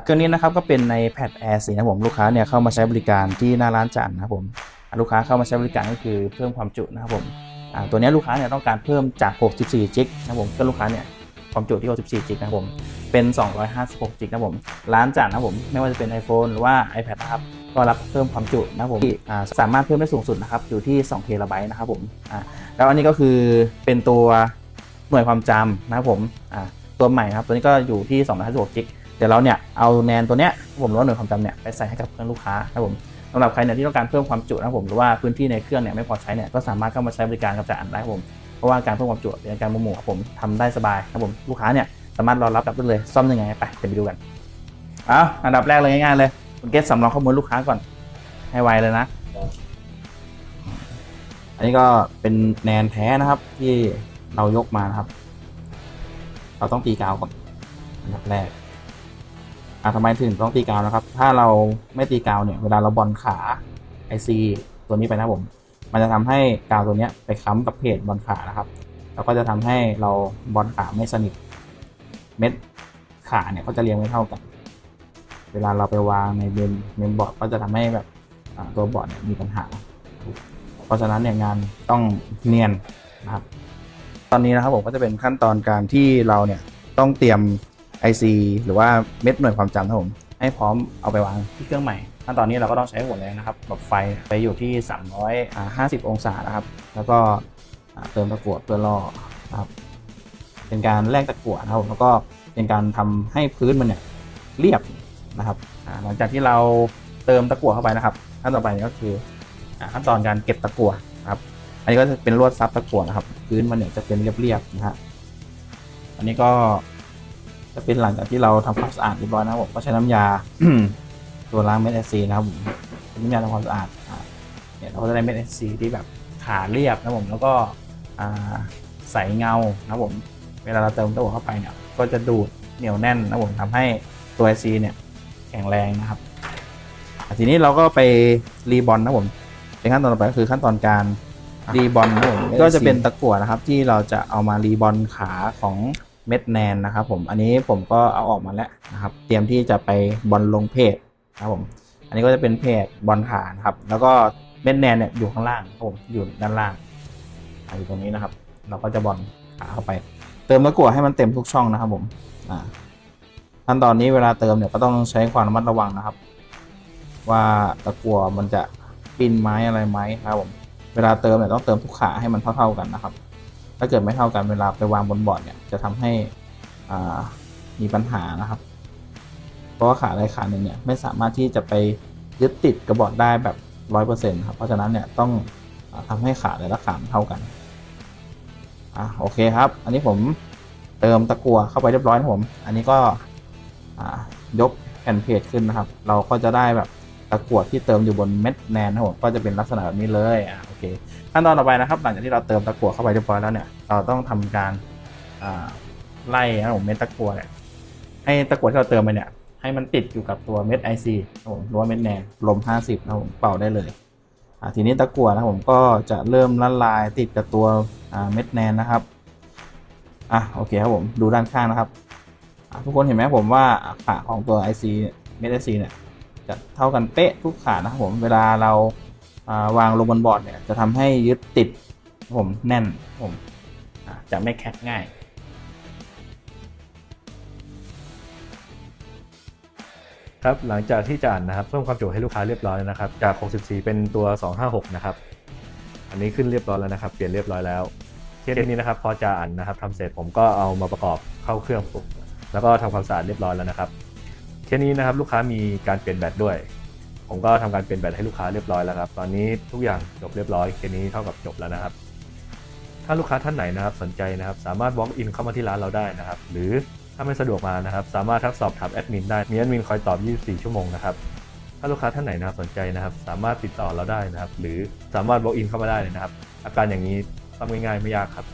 เครื่องนี้นะครับก็เป็นใน Pad Air 4นะผมลูกค้าเนี่ยเข้ามาใช้บริการที่หน้าร้านจันนะครับผมลูกค้าเข้ามาใช้บริการก็คือเพิ่มความจุนะครับผมตัวนี้ลูกค้าเนี่ยต้องการเพิ่มจาก 64 จิกนะผมก็ลูกค้าเนี่ยความจุที่ 64 จิกนะผมเป็น 256 จิกนะผมร้านจันนะผมไม่ว่าจะเป็น iPhone หรือว่า iPad นะครับก็รับเพิ่มความจุนะครับผมที่สามารถเพิ่มได้สูงสุดนะครับอยู่ที่2เทราไบต์นะครับผมแล้วอันนี้ก็คือเป็นตัวหน่วยความจำนะครับผมตัวใหม่นะครับตัวนี้ก็อยู่ที่256จิก เดี๋ยวเราเนี่ยเอาแนนตัวเนี้ยผมหรือว่าหน่วยความจำเนี่ยไปใส่ให้กับเครื่องลูกค้านะครับผมสำหรับใครเนี่ยที่ต้องการเพิ่มความจุนะผมหรือว่าพื้นที่ในเครื่องเนี่ยไม่พอใช้เนี่ยก็สามารถเข้ามาใช้บริการกับจ่าอันได้ครับผมเพราะว่าการเพิ่มความจุเป็นการโมโมครับผมทำได้สบายครับผมลูกค้าเนี่ยสามารถรอรับได้เลยซ่อมยังไงไปเดี๋ยวไปดูกันเอาอันดับแรกเลยง่ายๆเลยคุณเกสสำรองข้อมูลลูกค้าก่อนให้ไวเลยนะ อันนี้ก็เป็นแนนแท้นะครับที่เรายกมานะครับ เราต้องตีกาวก่อนอันดับแรก อะทำไมถึงต้องตีกาวนะครับ ถ้าเราไม่ตีกาวเนี่ย เวลาเราบอลขา IC ตัวนี้ไปนะผม มันจะทำให้กาวตัวนี้ไปค้ำกับเพจบอลขานะครับ แล้วก็จะทำให้เราบอลขาไม่สนิท เม็ดขาเนี่ยก็จะเรียงไม่เท่ากัน เวลาเราไปวางในเมนเมนบอร์ดก็จะทำให้แบบอ่าตัวบอร์ดเนี่ยมีปัญหา เพราะฉะนั้นเนี่ยงานต้องเนียนนะครับ ตอนนี้นะครับผมก็จะเป็นขั้นตอนการที่เราเนี่ยต้องเตรียม IC หรือว่าเม็ดหน่วยความจำครับผมให้พร้อมเอาไปวางที่เครื่องใหม่ขั้นตอนนี้เราก็ต้องใช้หัวแรงนะครับแบบไฟไปอยู่ที่ 350 องศานะครับ แล้วก็เติมตะกั่วเพื่อล่อครับ เป็นการแลกตะกั่วนะครับผมแล้วก็เป็นการทำให้พื้นมันเนี่ยเรียบนะครับหลังจากที่เราเติมตะกั่วเข้าไปนะครับขั้นต่อไปก็คือขั้นตอนการเก็บตะกั่วครับ อันนี้ก็จะเป็นลวดซับตะกั่วนะครับ พื้นมันเนี่ยจะเป็นเรียบๆนะฮะอันนี้ก็ จะเป็นหลังจากที่เราทำความสะอาดเรียบร้อยนะครับผมก็ใช้น้ำยา ตัวล้างเม็ดแอซีนะครับผมเป็นน้ำยาทำความสะอาดอ่าเนี่ยเราก็จะได้เม็ดแอซีที่แบบขาเรียบนะครับผมแล้วก็อ่าใสเงานะครับผมเวลาเราเติมตัวเข้าไปเนี่ยก็จะดูดเหนียวแน่นนะครับผมทำให้ตัว IC เนี่ยแข็งแรงนะครับอะทีนี้เราก็ไปรีบอลนะครับผมเป็นขั้นตอนต่อไปก็คือขั้นตอนการรีบอลนะครับผมก็จะเป็นตะกั่วนะครับที่เราจะเอามารีบอลขาของ เม็ดแนนนะครับผมอันนี้ผมก็เอาออกมาแล้วนะครับ เตรียมที่จะไปบอลลงเพจนะครับผมอันนี้ก็จะเป็นเพจบอลขานะครับ แล้วก็เม็ดแนนเนี่ยอยู่ข้างล่างครับผมอยู่ด้านล่างอยู่ตรงนี้นะครับ เราก็จะบอลขาเข้าไป เติมตะกั่วให้มันเต็มทุกช่องนะครับผมอ่าขั้นตอนนี้เวลาเติมเนี่ยก็ต้องใช้ความระมัดระวังนะครับ ว่าตะกั่วมันจะปีนไม้อะไรไหมนะครับผมเวลาเติมเนี่ยต้องเติมทุกขาให้มันเท่า ๆกันนะครับ ถ้าเกิดไม่เท่ากันเวลาไปวางบนบอร์ดเนี่ยจะทำให้อ่ามีปัญหานะครับ เพราะว่าขาใดขาหนึ่งเนี่ยไม่สามารถที่จะไปยึดติดกับบอร์ดได้แบบร้อยเปอร์เซ็นต์ครับ เพราะฉะนั้นเนี่ยต้องอาทำให้ขาแต่ละขามเท่ากัน อะโอเคครับ อันนี้ผมเติมตะกั่วเข้าไปเรียบร้อยนะผม อันนี้ก็อ่ายกแผ่นเพจขึ้นนะครับ เราก็จะได้แบบ ตะกั่วที่เติมอยู่บนเม็ดแนนนะครับผมก็จะเป็นลักษณะแบบนี้เลยอะโอเคขั้นตอนต่อไปนะครับ หลังจากที่เราเติมตะกั่วเข้าไปเรียบร้อยแล้วเนี่ยเราต้องทำการไล่นะครับผมเม็ดตะกั่วเนี่ยให้ตะกั่วที่เราเติมไปเนี่ยให้มันติดอยู่กับตัวเม็ด IC นะครับผมหรือว่าเม็ดแนนลม 50นะครับผมเป่าได้เลยอะทีนี้ตะกั่วนะครับผมก็จะเริ่มละลายติดกับตัวเม็ดแนนนะครับอะโอเคครับผมดูด้านข้างนะครับทุกคนเห็นไหมผมว่าขาของตัว IC เม็ด IC เนี่ย จะเท่ากันเป๊ะทุกขานะครับผมเวลาเราาวางลงบนบอร์ดเนี่ยจะทำให้ยึดติดผมแน่นผมจะไม่แคกง่ายครับหลังจากที่จานนะครับเพิ่มความจุให้ลูกค้าเรียบร้อยแล้วนะครับจาก 64 เป็นตัว 256 นะครับ อันนี้ขึ้นเรียบร้อยแล้วนะครับ เปลี่ยนเรียบร้อยแล้วเคสนี้นะครับ พอจานนะครับทำเสร็จผมก็เอามาประกอบเข้าเครื่องปุ๊บแล้วก็ทำความสะอาดเรียบร้อยแล้วนะครับ สนี้นะครับลูกค้ามีการเปลี่ยนแบตด้วย ผมก็ทำการเปลี่ยนแบตให้ลูกค้าเรียบร้อยแล้วครับ ตอนนี้ทุกอย่างจบเรียบร้อยเคสนี้เท่ากับจบแล้วนะครับ ถ้าลูกค้าท่านไหนนะครับสนใจนะครับ สามารถ walk in เข้ามาที่ร้านเราได้นะครับ หรือถ้าไม่สะดวกมานะครับ สามารถทักสอบถามแอดมินได้มีแอดมินคอยตอบ 24 ชั่วโมงนะครับถ้าลูกค้าท่านไหนนะครับสนใจนะครับ สามารถติดต่อเราได้นะครับ หรือสามารถ walk in เข้ามาได้เลยนะครับ อาการอย่างนี้ทำง่ายๆไม่ยากครับ